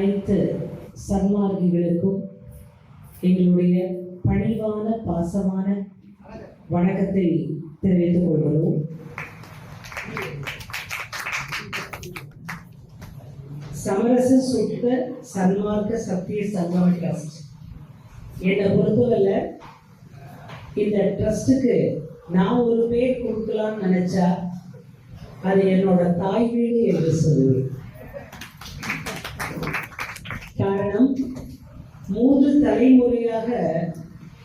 அனைத்து சன்மார்க்கிகளுக்கும் எங்களுடைய பணிவான பாசமான வணக்கத்தை தெரிவித்துக் கொள்கிறோம். சமரச சுத்த சன்மார்க்க சத்திய சங்கம் ட்ரஸ்ட் என்னை பொறுத்தவரை இந்த ட்ரஸ்ட்டுக்கு நான் ஒரு பேர் கொடுக்கலாம்னு நினைச்சா அது என்னோட தாய் வீடு என்று சொல்லுவேன். காரணம் மூன்று தலைமுறையாக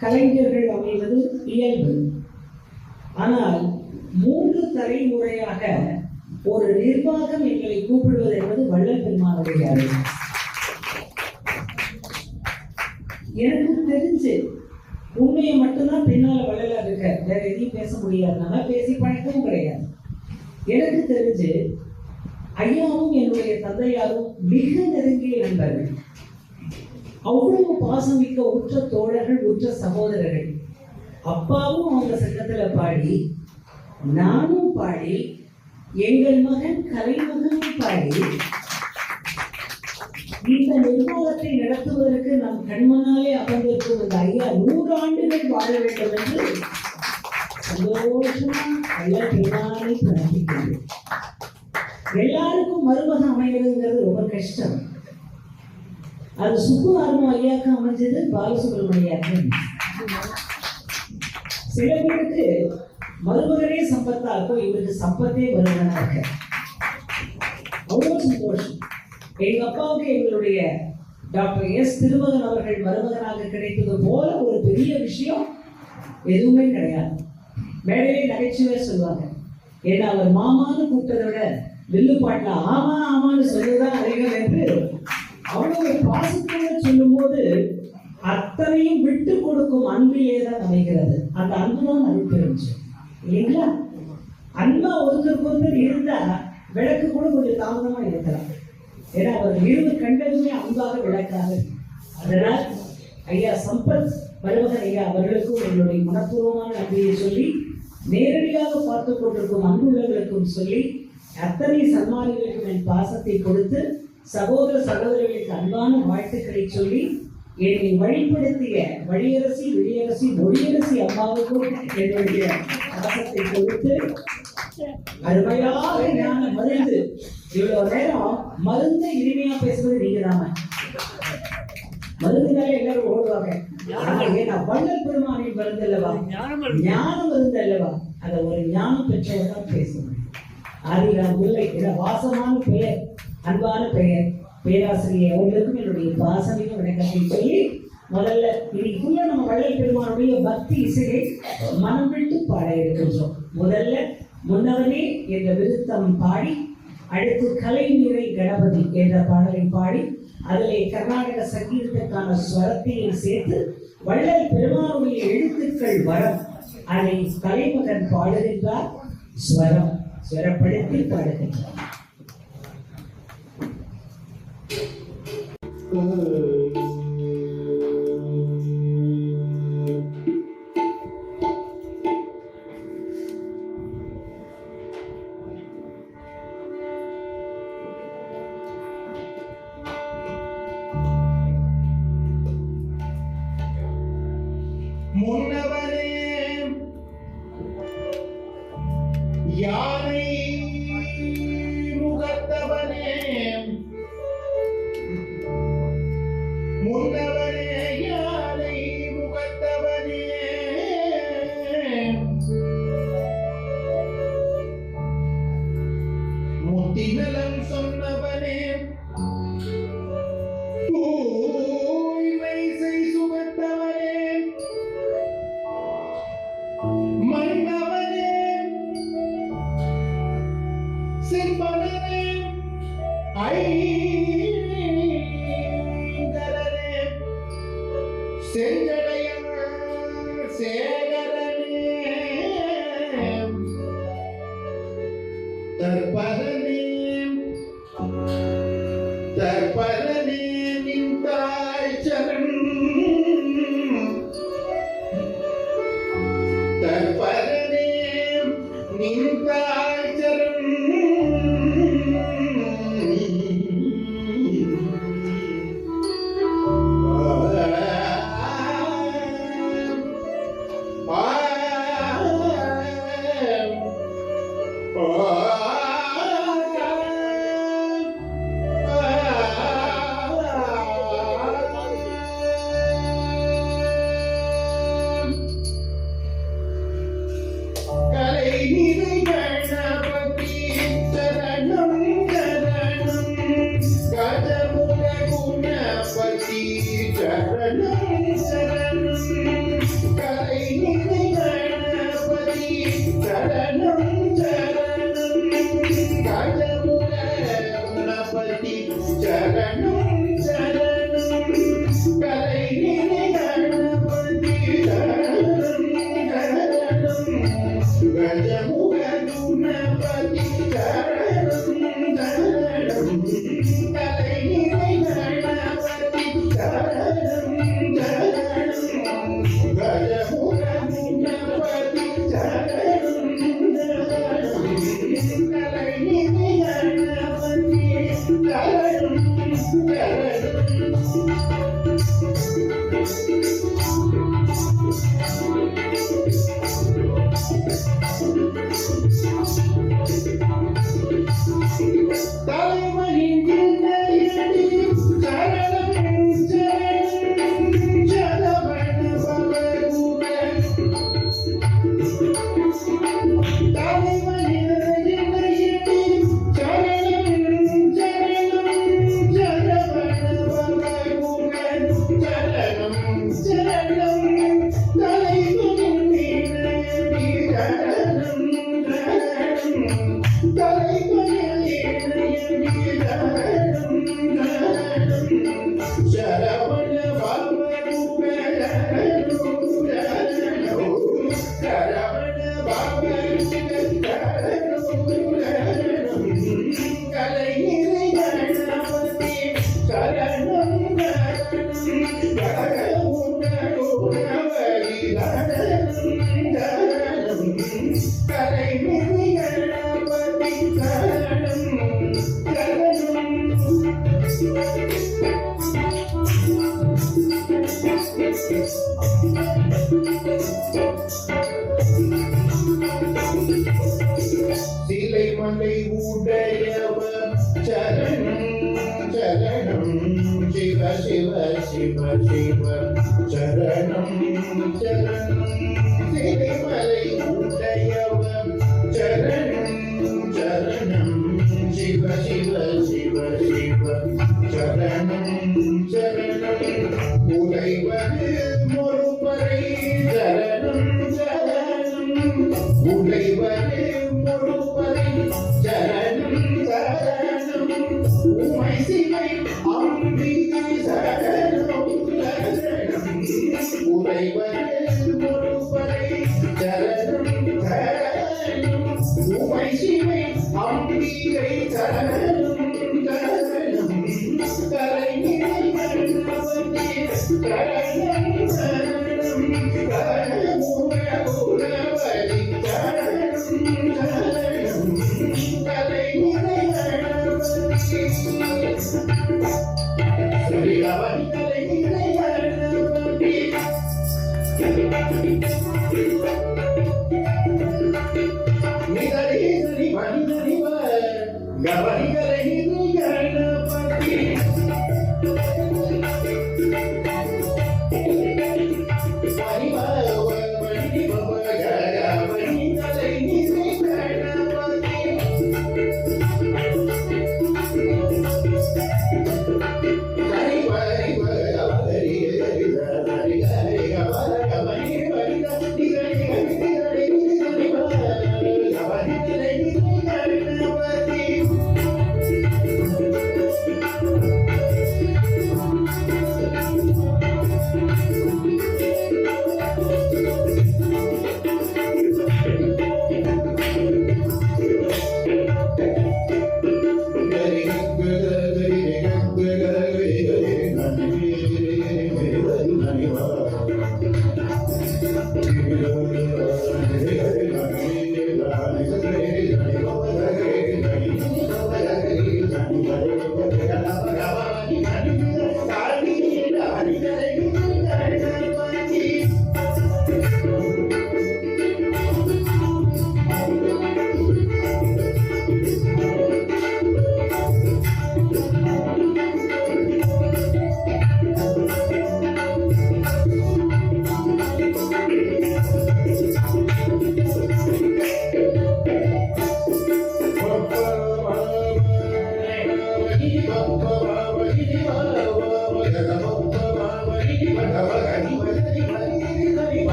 கலைஞர்கள் அமைவது இயல்பு. ஆனால் மூன்று தலைமுறையாக ஒரு நிர்வாகம் எங்களை கூப்பிடுவது என்பது வள்ளல் பெருமானுடைய எனக்கு தெரிஞ்சு உண்மையை மட்டும்தான் பின்னால் வள்ளலா இருக்க வேற எதையும் பேச முடியாதுனால பேசி பழக்கவும் கிடையாது. எனக்கு தெரிஞ்சு ஐயாவும் என்னுடைய தந்தையாரும் மிக நெருங்கிய நண்பர்கள். அவ்வளவு பாசமிக்க உற்ற தோழர்கள் உற்ற சகோதரர்கள். அப்பாவும் அவங்க சங்கத்துல பாடி நானும் பாடி எங்கள் மகன் கலைமகனும் பாடி இந்த நிர்வாகத்தை நடத்துவதற்கு நம் கண்மனாலே அமர்ந்திருக்கும் இந்த ஐயா நூறு ஆண்டுகள் வாழ வேண்டும் என்று சந்தோஷமா ஐயா பின்னாலே பிரார்த்திக்கிறேன் எல்லாருக்கும் மருமகம் அமைகிறதுங்கிறது ரொம்ப கஷ்டம். அது சுப்புராமன் ஐயாக்கு அமைஞ்சது பாலசுப்ரமணியாக்கு சில பேருக்கு மருமகனே சம்பத்தா இருக்கும் இவருக்கு சம்பத்தே மருமகனா இருக்க. அவ்வளோ சந்தோஷம். எங்க அப்பாவுக்கு எங்களுடைய டாக்டர் எஸ் திருமகன் அவர்கள் மருமகனாக கிடைத்தது போல ஒரு பெரிய விஷயம் எதுவுமே கிடையாது. மேடையிலே நகைச்சுவே சொல்லுவாங்க. ஏன்னா அவர் மாமான்னு கூப்பிட்டதை விட வில்லுப்பாட்டில் ஆமா ஆமான்னு சொல்லுதான் அதிகம் என்று அவ்வளவு சொல்லும் சொல்லும்போது அத்தனையும் விட்டு கொடுக்கும் அன்பிலே தான் அமைகிறது. அந்த அன்பு தான் அது பெருமிச்சு இல்லைங்களா? அன்பா ஒருத்தருக்கு ஒருத்தர் இருந்தா விளக்கு கூட கொஞ்சம் தாமதமா இருக்கலாம். ஏன்னா அவர் இருந்து கண்டதுமே அன்பாக விளக்காக அதனால் ஐயா சம்பத் மருமகன் ஐயா அவர்களுக்கும் எங்களுடைய மனப்பூர்வமான நன்றியை சொல்லி நேரடியாக பார்த்து கொண்டிருக்கும் அன்புள்ளவர்களுக்கும் சொல்லி அத்தனை சன்மானிகளுக்கும் என் பாசத்தை கொடுத்து சகோதர சகோதரிகளுக்கு அன்பான வாழ்த்துக்களை சொல்லி என்னை வழிபடுத்திய வழியரசி விழியரசி மொழியரசி அம்மாவுக்கும் என்னுடைய பாசத்தை கொடுத்து அருமையாக ஞான மருந்து. இவ்வளவு நேரம் மருந்தை இனிமையா பேசுவது நீங்க தாம மருந்துனால எல்லாரும் ஓடுவாங்க. ஆனா ஏன்னா வள்ளல் பெருமானின் மருந்து அல்லவா? ஞான மருந்து அல்லவா? அத ஒரு ஞானம் பெற்றவர் தான் பேச அது ஆதிராம் பிள்ளை வாசமான பெயர். அன்பான பெயர் பேராசிரியர் அவர்களுக்கும் என்னுடைய பாசமிக விளக்கத்தை சொல்லி முதல்ல இன்னைக்குள்ள நம்ம வள்ளல் பெருமானுடைய பக்தி இசையை மனம் விட்டு பாட இருக்கின்றோம். முதல்ல முன்னவனே என்ற விருத்தம் பாடி அடுத்து கலை நிறை கணபதி என்ற பாடலை பாடி அதிலே கர்நாடக சங்கீதத்துக்கான ஸ்வரத்தையும் சேர்த்து வள்ளல் பெருமானுடைய எழுத்துக்கள் வரம் அதை கலைமகன் பாடுகின்றார். ஸ்வரம் ஸ்வரப்படுத்தி பாடுகின்றார். முன்னவனே para mim. Jesus. Yeah.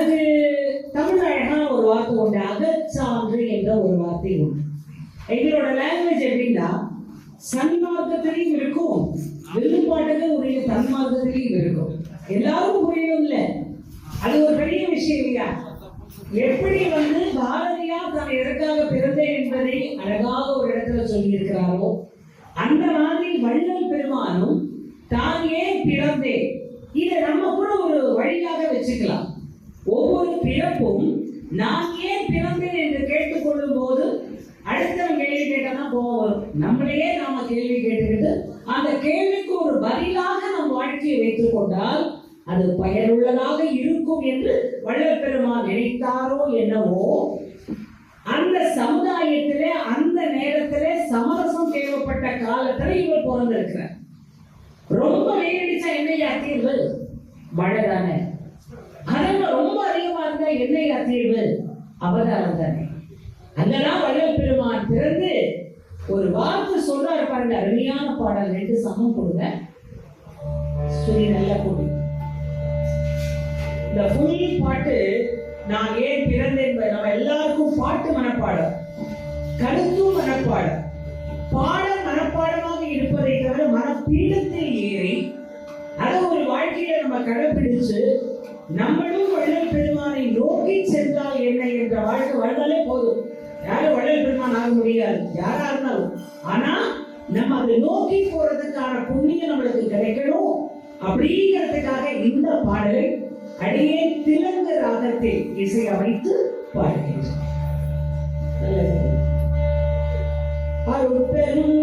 அதுக்கு தமிழ் அழகான ஒரு வார்த்தை உண்டு அகச்சான்று என்ற ஒரு வார்த்தை உண்டு. எங்களோட லாங்குவேஜ் எப்படின்னா சன்மார்க்கத்திலையும் இருக்கும் வில்லுப்பாட்டுக்கு உரிய தன்மார்க்கத்திலையும் இருக்கும். எல்லாரும் புரியணும் இல்லை அது ஒரு பெரிய விஷயம் இல்லையா? எப்படி வந்து பாரதியார் தான் எதற்காக பிறந்தேன் என்பதை அழகாக ஒரு இடத்துல சொல்லியிருக்கிறாரோ அந்த மாதிரி வள்ளல் பெருமானும் தான் ஏன் பிறந்தேன் இதை நம்ம கூட ஒரு வழியாக வச்சுக்கலாம். ஒவ்வொரு பிறப்பும் நான் ஏன் பிறந்தேன் என்று கேட்டுக்கொள்ளும் போது அடுத்தவன் கேள்வி கேட்டா கோவம் வரும். நம்மளையே நாம கேள்வி கேட்டுக்கிட்டு அந்த கேள்விக்கு ஒரு பதிலாக நம் வாழ்க்கையை வைத்துக் கொண்டால் அது பயனுள்ளதாக இருக்கும் என்று வள்ளல் நினைத்தாரோ என்னவோ அந்த சமுதாயத்திலே அந்த நேரத்திலே சமரசம் தேவைப்பட்ட காலத்துல இவர் பிறந்திருக்கிறார். ரொம்ப வெயிலடிச்சா என்னையா தீர்வு மழை தானே அதெல்லாம் ரொம்ப அதிகமா இருந்தா என்னையா தீர்வு அவதாரம் தானே அங்கெல்லாம் வள்ளல் பெருமான் பிறந்து ஒரு வார்த்தை சொல்றாரு பாருங்க அருமையான பாடல். ரெண்டு சமம் கொடுங்க. சொல்லி நல்ல கொடி. இந்த ஃபுல் பாட்டு நான் ஏன் பிறந்தேன் என்பது நம்ம எல்லாருக்கும் பாட்டு மனப்பாடம் கருத்தும் மனப்பாடம். பாடல் மனப்பாடமாக இருப்பதை தவிர மனப்பீடத்தில் நம்மளும் வள்ளல் பெருமானை நோக்கி சென்றால் என்ன என்ற வாழ்க்கை வாழ்ந்தாலே போதும். யாரும் வள்ளல் பெருமான் ஆக முடியாது. யாரா இருந்தாலும். ஆனா நம்ம அதை நோக்கி போறதுக்கான புண்ணியம் நம்மளுக்கு கிடைக்கணும். அப்படிங்கிறதுக்காக இந்த பாடலை அடியே திலங்கு ராகத்தில் இசையமைத்து பாடுகின்றோம் அருள் அருட்பெரும்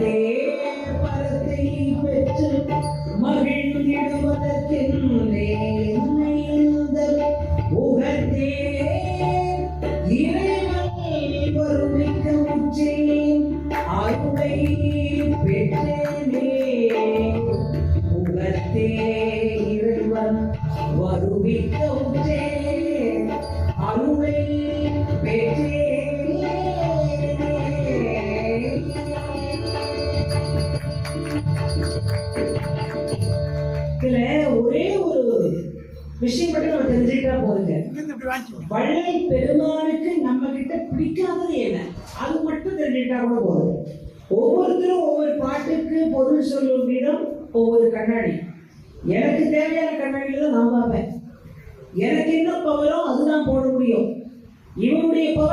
இடத்தே பரத்தை பெற்று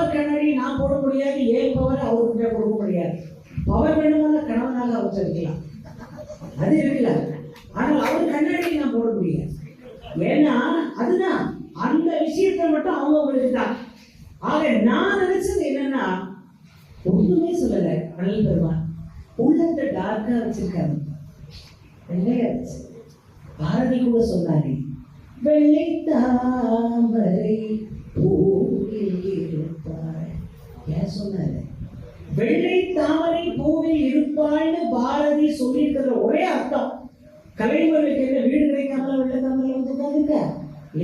பவர் கண்ணாடி நான் போட முடியாது ஏன் பவர் அவர்கிட்ட கொடுக்க முடியாது? பவர் வேணுமான கணவனாக அவர் அது இருக்குல்ல. ஆனால் அவர் கண்ணாடி நான் போட முடியாது. ஏன்னா அதுதான். அந்த விஷயத்தை மட்டும் அவங்களுக்கு தான். ஆக நான் நினைச்சது என்னன்னா ஒண்ணுமே சொல்லல அனல் பெருமான் உள்ளத்தை டார்க்கா வச்சிருக்காரு. வெள்ளையா பாரதி கூட சொன்னாரு வெள்ளை தாமரை பூவில் இருப்பாள். ஏன் சொன்னாரு? வெள்ளை தாமரை பூவில் இருப்பாள்னு பாரதி சொல்லியிருக்கிற ஒரே அர்த்தம். கலைஞர்களுக்கு என்ன வீடு கிடைக்காமல வெள்ளை தாமரை வந்து உட்கார்ந்திருக்க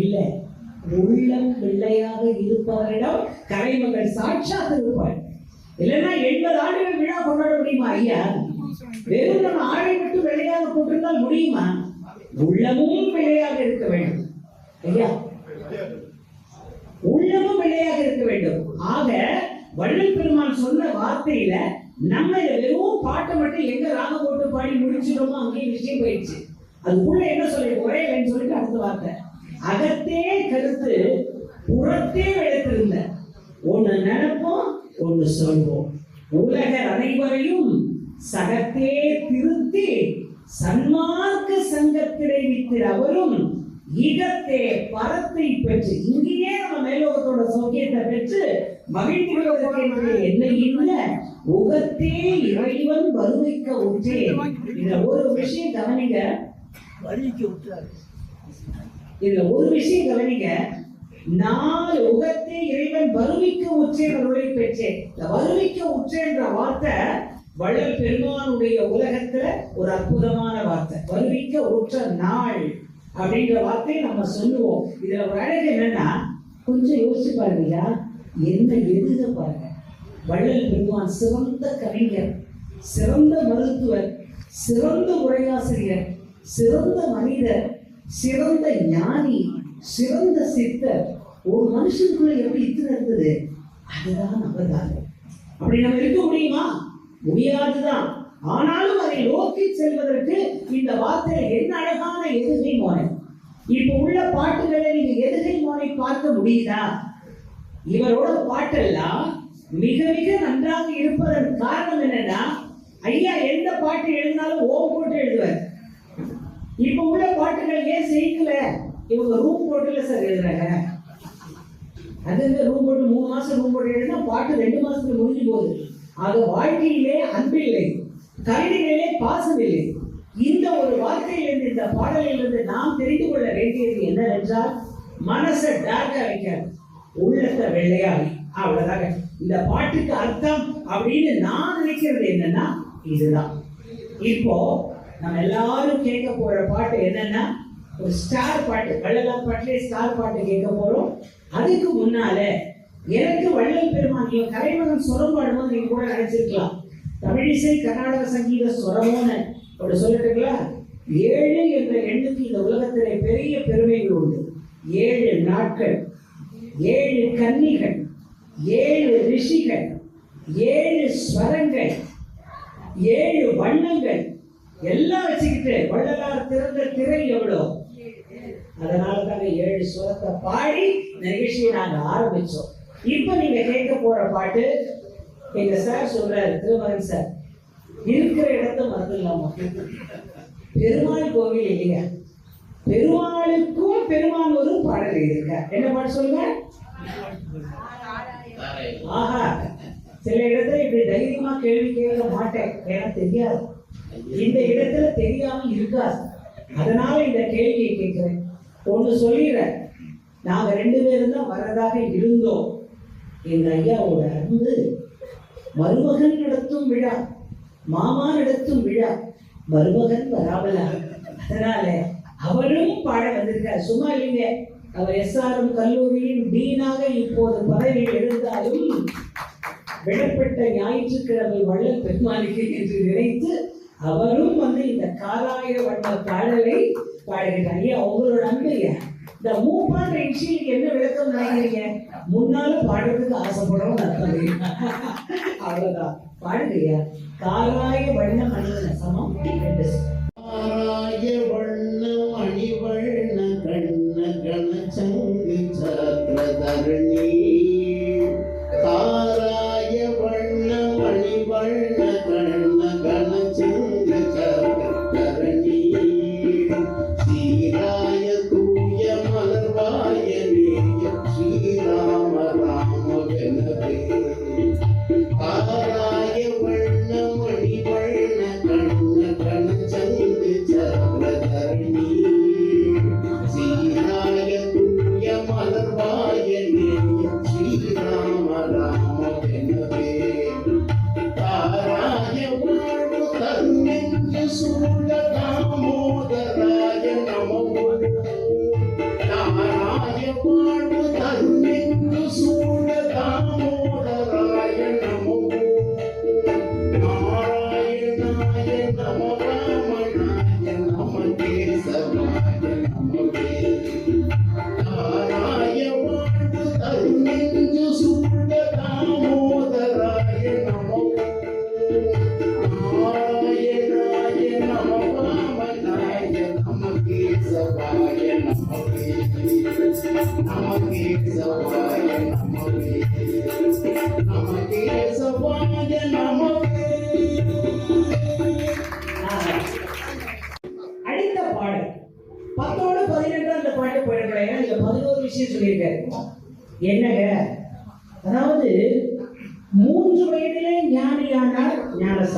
இல்லை. உள்ளம் வெள்ளையாக இருப்பவரிடம் கலைமகள் சாட்சாத் இருப்பாள். இல்லைன்னா எண்பது ஆண்டுகள் விழா கொண்டாட முடியுமா ஐயா? வெறும் நம்ம ஆடை மட்டும் வெள்ளையாக போட்டிருந்தால் முடியுமா? உள்ளமும் வெள்ளையாக இருக்க வேண்டும். ஐயா உள்ளமும் வெள்ளையாக இருக்க வேண்டும். ஆக வள்ளல் பெருமான் சொன்ன வார்த்தையில நம்ம இதை வெறும் பாட்டை மட்டும் எங்க ராக போட்டு பாடி முடிச்சிடுமோ அங்கேயும் விஷயம் போயிடுச்சு. அது உள்ள என்ன சொல்லி ஒரே லைன் சொல்லிட்டு அடுத்த வார்த்தை. அகத்தே கருத்து புறத்தே எடுத்திருந்த ஒண்ணு நினைப்போம் ஒண்ணு சொல்வோம். உலகர் அனைவரையும் சகத்தே திருத்தி சன்மார்க்க சங்கத்திடை வித்திர அவரும் ஈகத்தே பரத்தை பெற்று இங்கேயே நம்ம மேலோகத்தோட சௌக்கியத்தை பெற்று மகிழ்ந்து விடுவதற்கு என்ன இல்லை? உகத்தே இறைவன் வருவிக்க உற்றே. இதுல ஒரு விஷயம் கவனிங்க. வரிக்கு விட்டுறாரு இதுல ஒரு விஷயம் கவனிங்க. நாலு உகத்தே இறைவன் வருவிக்க உற்றே அருளை பெற்றேன் இந்த வருவிக்க உற்றேன்ற வார்த்தை வள்ளல் பெருமானுடைய உலகத்துல ஒரு அற்புதமான வார்த்தை. வருவிக்க உற்ற நாள். அப்படின்ற வார்த்தையை நம்ம சொல்லுவோம். இதுல ஒரு அழகு என்னன்னா கொஞ்சம் யோசிச்சு பாருங்கய்யா என்ன எழுத பாருங்க. வள்ளல் பெருமான் சிறந்த கவிஞர் சிறந்த மருத்துவர் சிறந்த உரையாசிரியர் சிறந்த மனிதர் சிறந்த ஞானி சிறந்த சித்தர். ஒரு மனுஷனுக்குள்ள எப்படி இத்தனை இருந்தது அதுதான் அவதாரம் அப்படி நம்ம இருக்க முடியுமா? முடியாதுதான் ஆனாலும் அதை நோக்கி செல்வதற்கு இந்த வார்த்தையில என்ன அழகான எதுகை மோனை? இப்ப உள்ள பாட்டுகளை நீங்க எதுகை மோனை பார்க்க முடியுதா? இவரோட பாட்டெல்லாம் மிக மிக நன்றாக இருப்பதன் காரணம் என்னன்னா ஐயா எந்த பாட்டு எழுதினாலும் ஓம் போட்டு எழுதுவார். இப்ப உள்ள பாட்டுகள் ஏன் செய்யல இவங்க ரூம் போட்டுல சார் எழுதுறாங்க. அது இந்த ரூம் போட்டு மூணு மாசம் ரூம் போட்டு எழுதினா பாட்டு ரெண்டு மாசத்துக்கு முடிஞ்சு போகுது. அது வாழ்க்கையிலே அன்பில்லை. கவிதைகளிலே பாசமில்லை. இந்த ஒரு வார்த்தையிலிருந்து இந்த பாடலிலிருந்து நாம் தெரிந்து கொள்ள வேண்டியது என்னவென்றால் மனசை டார்க்கா வைக்காது உள்ளத்தை வெள்ளையாவி அவ்வளவுதாங்க. இந்த பாட்டுக்கு அர்த்தம் அப்படின்னு நான் நினைக்கிறது என்னன்னா இதுதான். இப்போ நம்ம எல்லாரும் கேட்க போற பாட்டு என்னன்னா ஒரு ஸ்டார் பாட்டு வள்ளலார் பாட்டிலே ஸ்டார் பாட்டு கேட்க போறோம். அதுக்கு முன்னால எனக்கு வள்ளல் பெருமான் இவன் கலைமகன் சுரம் பாடும்போது நீங்க கூட நினைச்சிருக்கலாம். தமிழிசை கர்நாடக சங்கீத சுரமோன்னு அப்படி சொல்லட்டுங்களா ஏழு என்ற எண்ணுக்கு இந்த உலகத்திலே பெரிய பெருமைகள் உண்டு. ஏழு நாட்கள் ஏழு கன்னிகள் ஏழு ரிஷிகள் ஏழு ஸ்வரங்கள் ஏழு வண்ணங்கள். எல்லாம் வச்சுக்கிட்டு வள்ளலார் திறந்த திரை எவ்வளோ? அதனால தாங்க ஏழு சுரத்தை பாடி இந்த நிகழ்ச்சியை நாங்கள் ஆரம்பித்தோம் இப்போ நீங்கள் கேட்க போகிற பாட்டு எங்க சார் சொல்றாரு திருமகன் சார் இருக்கிற இடத்த மறந்துடலாமா பெருமாள் கோவில் இல்லைங்க. பெருமாளுக்கும் பெருமாள் ஒரு பாடல் இருக்க என்ன பாட்டு சொல்லுங்க? ஆஹா சில இடத்துல இப்படி தைரியமா கேள்வி கேட்க மாட்டேன். ஏன்னா தெரியாது. இந்த இடத்துல தெரியாம இருக்காது. அதனால இந்த கேள்வியை கேட்கிறேன். ஒண்ணு சொல்லிடுறேன். நாங்க ரெண்டு பேரும் தான் வரதாக இருந்தோம். எங்க ஐயாவோட அன்பு மருமகன் நடத்தும் விழா மாமா நடத்தும் விழா மருமகன் வராமலா? அதனால அவரும் பாட வந்திருக்கார். சும்மா இல்லைங்க அவர் எஸ்ஆர்எம் கல்லூரியின் டீனாக இப்போது பதவி எழுந்தாலும் விடப்பட்ட ஞாயிற்றுக்கிழமை வள்ளல் பெருமாளுக்கு என்று நினைத்து அவரும் வந்து இந்த காலாய வண்ண பாடலை பாடுகிறார். ஐயா உங்களோட அன்பு இந்த மூப்பான்ற இசைக்கு என்ன விளக்கம் நினைக்கிறீங்க முன்னால பாடுறதுக்கு ஆசைப்படவும் அர்த்தம் அவ்வளவுதான். பாடுங்க காலாய வண்ண மனிதன சமம்.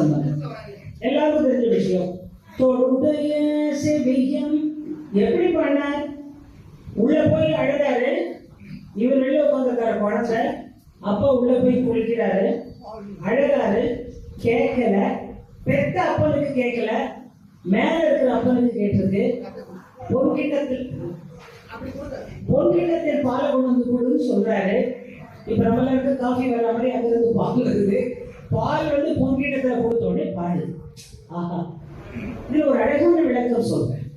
சம்பந்தம் எல்லாருக்கும் தெரிஞ்ச விஷயம் தொடைய செவியம் எப்படி பண்ணார்? உள்ள போய் அழுதாரு. இவர் வெளில உட்காந்துருக்காரு குழந்தை அப்பா உள்ள போய் குளிக்கிறாரு. அழகாரு கேட்கல. பெத்த அப்பனுக்கு கேட்கல. மேல இருக்கிற அப்பனுக்கு கேட்டிருக்கு. பொன்கிட்டத்தில் பொன்கிட்டத்தில் பாலை கொண்டு வந்து கொடுன்னு சொல்றாரு. இப்ப நம்மளுக்கு காஃபி வர மாதிரி அங்க இருந்து பால் வருது. பால் வந்து பொன்கிட்டத்துல கொடுத்த உடனே பாடு. ஆஹா. இது ஒரு அழகான விளக்கம் சொல்றேன்.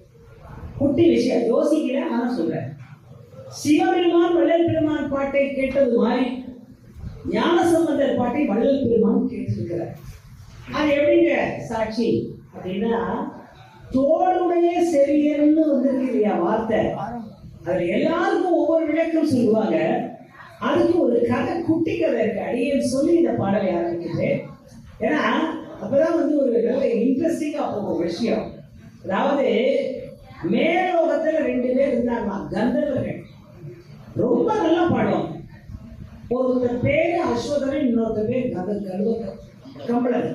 குட்டி விஷயம். யோசிக்கல ஆனா சொல்றேன். சிவபெருமான் வள்ளல் பெருமான் பாட்டை கேட்டது மாதிரி ஞானசம்பந்தர் பாட்டை வள்ளல் பெருமான் கேட்டிருக்கிறார். அது எப்படிங்க சாட்சி? அப்படின்னா தோளுடைய செவியர்னு வந்திருக்கு இல்லையா வார்த்தை. அதுல எல்லாருக்கும் ஒவ்வொரு விளக்கம் சொல்லுவாங்க. அதுக்கு ஒரு கதை குட்டி கதை இருக்கு. அடியேன் சொல்லி இந்த பாடலை ஆரம்பிக்கிறேன். ஏன்னா அப்பதான் வந்து ஒரு நல்ல இன்ட்ரெஸ்டிங்கா போகும் விஷயம். அதாவது மேலோகத்துல ரெண்டு பேர் இருந்தாங்க கந்தர்வர்கள். ரொம்ப நல்லா பாடுவாங்க ஒருத்தர் பேரு அஸ்வதரன் இன்னொருத்தர் பேர் கத கருவ கம்பளர்.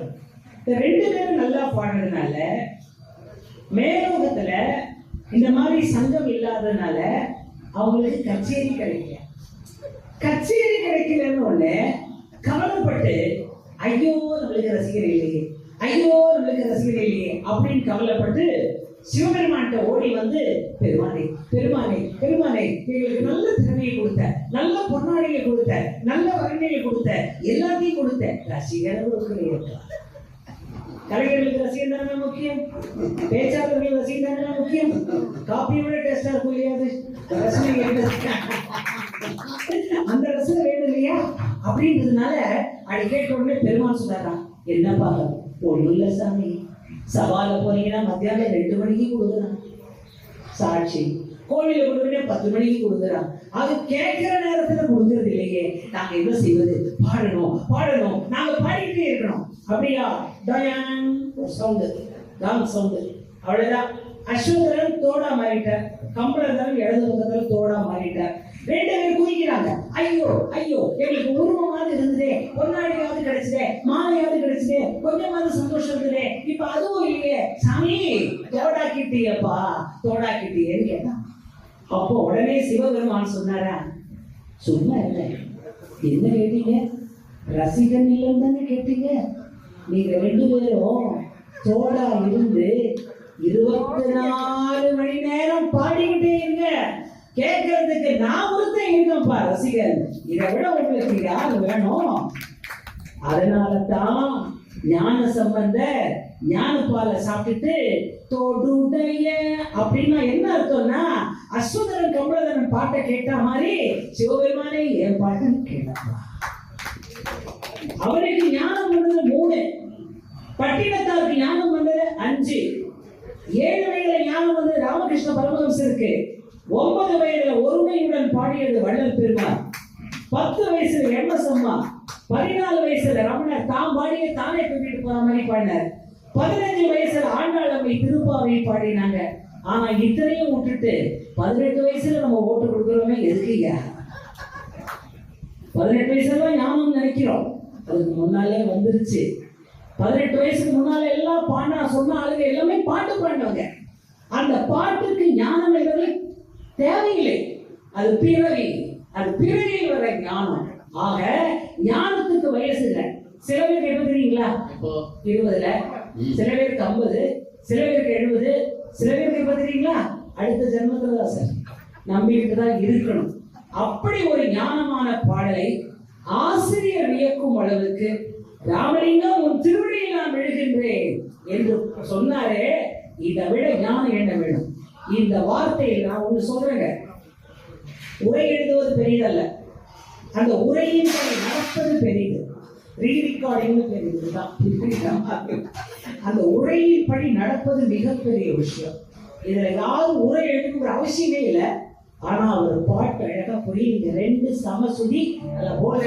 இந்த ரெண்டு பேரும் நல்லா பாடுறதுனால மேலோகத்துல இந்த மாதிரி சங்கம் இல்லாததுனால அவங்களுக்கு கச்சேரி கிடைக்கல. கச்சேரி கிடைக்கலன்னு ஒண்ணு கவலைப்பட்டு ஐயோ நம்மளுக்கு ரசிகர் இல்லையே ஐயோ நம்மளுக்கு ரசிகர் இல்லையே அப்படின்னு கவலைப்பட்டு சிவபெருமான்கிட்ட ஓடி வந்து பெருமானே பெருமானே பெருமானே எங்களுக்கு நல்ல திறமையை கொடுத்த நல்ல பொன்னாடியை கொடுத்த நல்ல வர்ணையை கொடுத்த எல்லாத்தையும் கொடுத்த ரசிகர் கலைஞர்களுக்கு ரசிகர் தானே முக்கியம்? பேச்சாளர்களுக்கு ரசிகன் தானே முக்கியம்? காப்பியோட டேஸ்டா இருக்கும் இல்லையா அது? ரசனை அந்த ரசனை வேணும் இல்லையா? அப்படின்றதுனால அடி கேட்ட உடனே பெருமாள் சொன்னாராம் என்னப்பா ஒன்றும் இல்லை சாமி. சவால போனீங்கன்னா மத்தியானம் ரெண்டு மணிக்கு கொடுக்குறான். சாட்சி. கோவில கொடுக்குறேன் பத்து மணிக்கு கொடுக்குறான். அது கேட்கிற நேரத்துல கொடுக்கறது இல்லையே. நாங்க என்ன செய்வது? பாடணும் பாடணும். நாங்க பாடிக்கிட்டே இருக்கணும். அப்படியா? டயான் ஒரு சவுண்டு டாங் சவுண்டு அவ்வளவுதான். அஸ்வதரன் தோடா மாறிட்டார். கம்பளதரன் இடது பக்கத்துல தோடா மாறிட்டார். ரெண்டு பேர் குதிக்கிறாங்க ஐயோ ஐயோ எங்களுக்கு உருவமாவது இருந்ததே பொன்னாடியாவது கிடைச்சதே மாலையாவது கிடைச்சதே கொஞ்சமாவது சந்தோஷம் இருந்ததே இப்ப அதுவும் இல்லையே? சாமி தோடாக்கிட்டியப்பா தோடாக்கிட்டியேன்னு கேட்டான். அப்போ உடனே சிவபெருமான் சொன்னாரா சும்மா இல்லை என்ன கேட்டீங்க? ரசிகன் இல்லைன்னு தானே கேட்டீங்க. நீங்க ரெண்டு பேரும் தோடா இருந்து இருபத்தி நாலு மணி நேரம் பாடிக்கிட்டே இருங்க. கேட்கறதுக்கு நான் ஒருத்தன் இருக்கேன்ப்பா ரசிகன். இதை விட உங்களுக்கு யார் வேணும்? அதனால தான் ஞான சம்பந்த ஞானப்பாலை சாப்பிட்டுட்டு தொடுடைய அப்படின்னா என்ன அர்த்தம்னா அஸ்வதரன் கமலதரன் பாட்டை கேட்ட மாதிரி சிவபெருமானே என் பாட்டுன்னு கேட்டாப்பா அவருக்கு ஞானம் வந்தது மூணு. பட்டினத்தாருக்கு ஞானம் வந்தது அஞ்சு. ஏழு வயதுல ஞானம் வந்தது ராமகிருஷ்ண பரமஹம்சருக்கு. ஒன்பது வயதுல ஒருமையுடன் பாடியது வள்ளல் பெருமாள். பத்து வயசுல எம் அம்மா. பதினாலு வயசுல ரமணர். தாம் பாடிய தானே தூக்கிட்டு போற மாதிரி பாடினார். பதினஞ்சு வயசுல ஆண்டாளம்மை திருப்பாவை பாடினாங்க. ஆனா இத்தனையும் விட்டுட்டு பதினெட்டு வயசுல நம்ம ஓட்டு கொடுக்குறோமே எதுக்குங்க பதினெட்டு வயசுல ஞானம் நினைக்கிறோம். அதுக்கு முன்னாலே வந்துருச்சு. பதினெட்டு வயசுக்கு முன்னால எல்லாம் பாண்டா சொன்ன ஆளுங்க எல்லாமே பாட்டு பாண்டவங்க அந்த பாட்டுக்கு ஞானம் என்பதை தேவையில்லை. அது பிறவி. அது பிறவியில் வர ஞானம். ஆக ஞானத்துக்கு வயசு இல்லை. சில பேருக்கு எப்ப தெரியுங்களா? இருபதுல. சில பேருக்கு ஐம்பது. சில பேருக்கு எழுபது. சில பேருக்கு எப்ப தெரியுங்களா? அடுத்த ஜென்மத்துல தான் சார். நம்பிக்கிட்டு தான் இருக்கணும். அப்படி ஒரு ஞானமான பாடலை ஆசிரியர் வியக்கும் அளவுக்கு ராமலிங்கம் உன் திருவடியில் நான் எழுகின்றேன் என்று சொன்னாரே இதை விட ஞானம் என்ன வேணும்? இந்த வார்த்தையில் நான் ஒண்ணு சொல்றேங்க. உரை எழுதுவது பெரியதல்ல. அந்த உரையின்படி நடப்பது பெரியது. ரீரிகார்டிங் பெரியது? தான் அந்த உரையின் படி நடப்பது மிகப்பெரிய விஷயம். இதுல யாரும் உரை எழுதுங்கிற அவசியமே இல்லை. ஆனா ஒரு பாட்டு அழகா புரியுங்க ரெண்டு சமசுதி அதுல போல